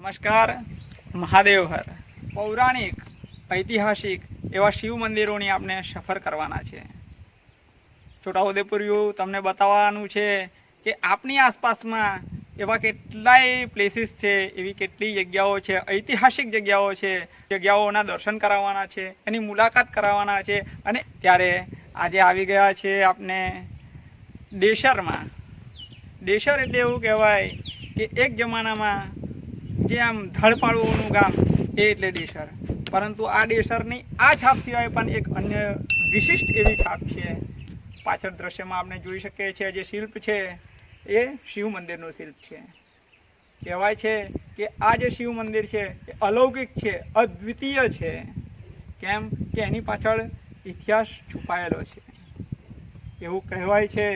નમસ્કાર. મહાદેવ હર. પૌરાણિક, ઐતિહાસિક એવા શિવ મંદિરોની આપણે સફર કરવાના છે. છોટાઉદેપુર યુ તમને બતાવવાનું છે કે આપની આસપાસમાં એવા કેટલાય પ્લેસીસ છે, એવી કેટલી જગ્યાઓ છે, ઐતિહાસિક જગ્યાઓ છે, જગ્યાઓના દર્શન કરાવવાના છે, એની મુલાકાત કરાવવાના છે અને ત્યારે આજે આવી ગયા છે આપણે દેશરમાં. દેશર એટલે એવું કહેવાય કે એક જમાનામાં જે આમ ધડપાડુઓનું ગામ એ એટલે ડેસર. પરંતુ આ ડેસરની આ છાપ સિવાય પણ એક અન્ય વિશિષ્ટ એવી છાપ છે. પાછળ દ્રશ્યમાં આપણે જોઈ શકીએ છીએ જે શિલ્પ છે, એ શિવ મંદિરનું શિલ્પ છે. કહેવાય છે કે આ જે શિવ મંદિર છે, એ અલૌકિક છે, અદ્વિતીય છે. કેમ કે એની પાછળ ઇતિહાસ છુપાયેલો છે. એવું કહેવાય છે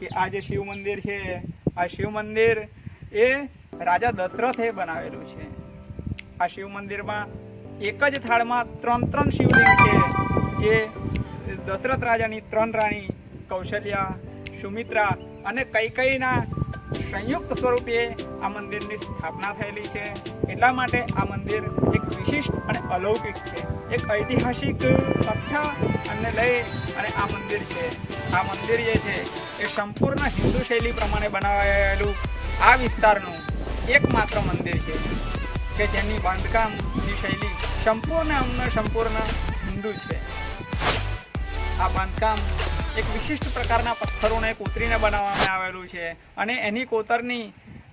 કે આ જે શિવ મંદિર છે, આ શિવ મંદિર એ રાજા દત્રથે બનાવેલું છે. આ શિવ મંદિરમાં એક જ થાળમાં ત્રણ ત્રણ શિવલિંગ છે, જે દશરથ રાજાની ત્રણ રાણી કૌશલ્યા, સુમિત્રા અને કૈકૈના સંયુક્ત સ્વરૂપે આ મંદિરની સ્થાપના થયેલી છે. એટલા માટે આ મંદિર એક વિશિષ્ટ અને અલૌકિક છે. એક ઐતિહાસિક તથ્ય અને લઈ અને આ મંદિર છે. આ મંદિર જે છે, એ સંપૂર્ણ હિન્દુ શૈલી પ્રમાણે બનાવાયેલું આ વિસ્તારનું એકમાત્ર મંદિર છે કે જેની બાંધકામની શૈલી સંપૂર્ણ અમને સંપૂર્ણ હિન્દુ છે. આ બાંધકામ એક વિશિષ્ટ પ્રકારના પથ્થરોને કોતરીને બનાવવામાં આવેલું છે અને એની કોતરની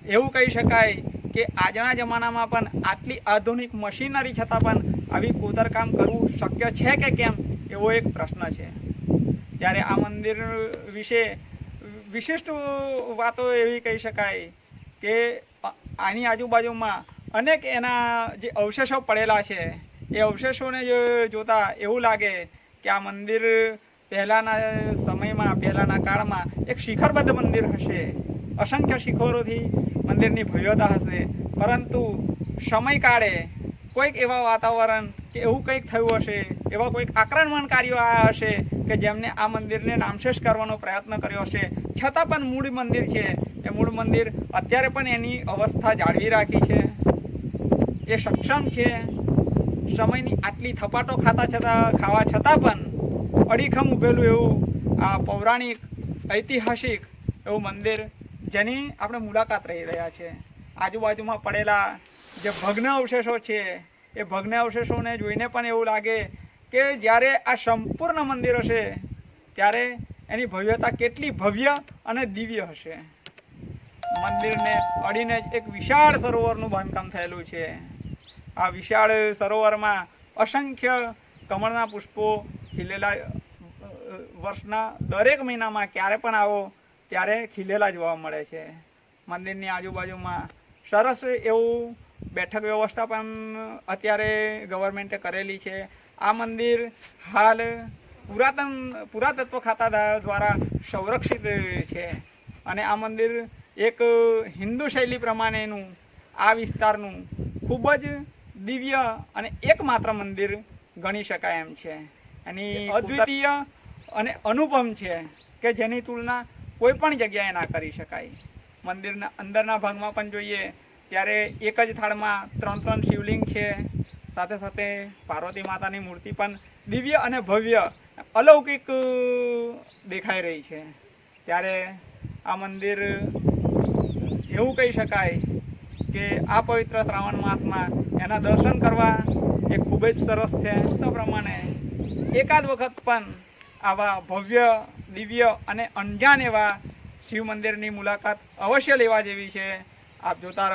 એવું કહી શકાય કે આજના જમાનામાં પણ આટલી આધુનિક મશીનરી છતાં પણ આવી કોતરકામ કરવું શક્ય છે કે કેમ એવો એક પ્રશ્ન છે. ત્યારે આ મંદિર વિશે વિશિષ્ટ વાતો એવી કહી શકાય કે આની આજુબાજુમાં અનેક એના જે અવશેષો પડેલા છે, એ અવશેષોને જોતા એવું લાગે કે આ મંદિર પહેલાંના સમયમાં, પહેલાંના કાળમાં એક શિખરબદ્ધ મંદિર હશે. અસંખ્ય શિખરોથી મંદિરની ભવ્યતા હશે. પરંતુ સમયકાળે કોઈક એવા વાતાવરણ કે એવું કંઈક થયું હશે, એવા કોઈક આક્રમણકારીઓ આવ્યા હશે કે જેમને આ મંદિરને નામશેષ કરવાનો પ્રયત્ન કર્યો હશે. છતાં પણ મૂળ મંદિર છે. એ મૂળ મંદિર. અત્યારે પણ એની અવસ્થા જાળવી રાખી છે. એ સક્ષમ છે. સમયની આટલી થપાટો ખાતા છતાં, ખાવા છતાં પણ અડીખમ ઊભેલું એવું આ પૌરાણિક, ઐતિહાસિક એવું મંદિર જેની આપણે મુલાકાત રહી રહ્યા છે. આજુબાજુમાં પડેલા જે ભગ્ન અવશેષો છે, એ ભગ્ન અવશેષોને જોઈને પણ એવું લાગે કે જ્યારે આ સંપૂર્ણ મંદિર હશે, ત્યારે એની ભવ્યતા કેટલી ભવ્ય અને દિવ્ય હશે. મંદિરને અડીને જ એક વિશાળ સરોવરનું બાંધકામ થયેલું છે. આ વિશાળ સરોવરમાં અસંખ્ય કમળના પુષ્પો ખીલેલા વર્ષના દરેક મહિનામાં ક્યારે પણ આવો, ત્યારે ખીલેલા જોવા મળે છે. મંદિરની આજુબાજુમાં સરસ એવું બેઠક વ્યવસ્થા પણ અત્યારે ગવર્મેન્ટે કરેલી છે. આ મંદિર હાલ પુરાતન, પુરાતત્વ ખાતા દ્વારા સંરક્ષિત છે. અને આ મંદિર એક હિન્દુ શૈલી પ્રમાણેનું આ વિસ્તારનું ખૂબ જ દિવ્ય અને એકમાત્ર મંદિર ગણી શકાય એમ છે. એની અદ્વિતીય અને અનુપમ છે કે જેની તુલના કોઈ પણ જગ્યાએ ના કરી શકાય. મંદિરના અંદરના ભાગમાં પણ જોઈએ ત્યારે એક જ થાળમાં ત્રણ ત્રણ શિવલિંગ છે. સાથે સાથે પાર્વતી માતાની મૂર્તિ પણ દિવ્ય અને ભવ્ય અલૌકિક દેખાઈ રહી છે. ત્યારે આ મંદિર એવું કહી શકાય કે આ પવિત્ર શ્રાવણ માસમાં એના દર્શન કરવા એ ખૂબ જ સરસ છે. તો પ્રમાણે એકાદ વખત પણ આવા ભવ્ય, દિવ્ય અને અંજાન એવા શિવ મંદિરની મુલાકાત અવશ્ય લેવા જેવી છે. આપ જોતા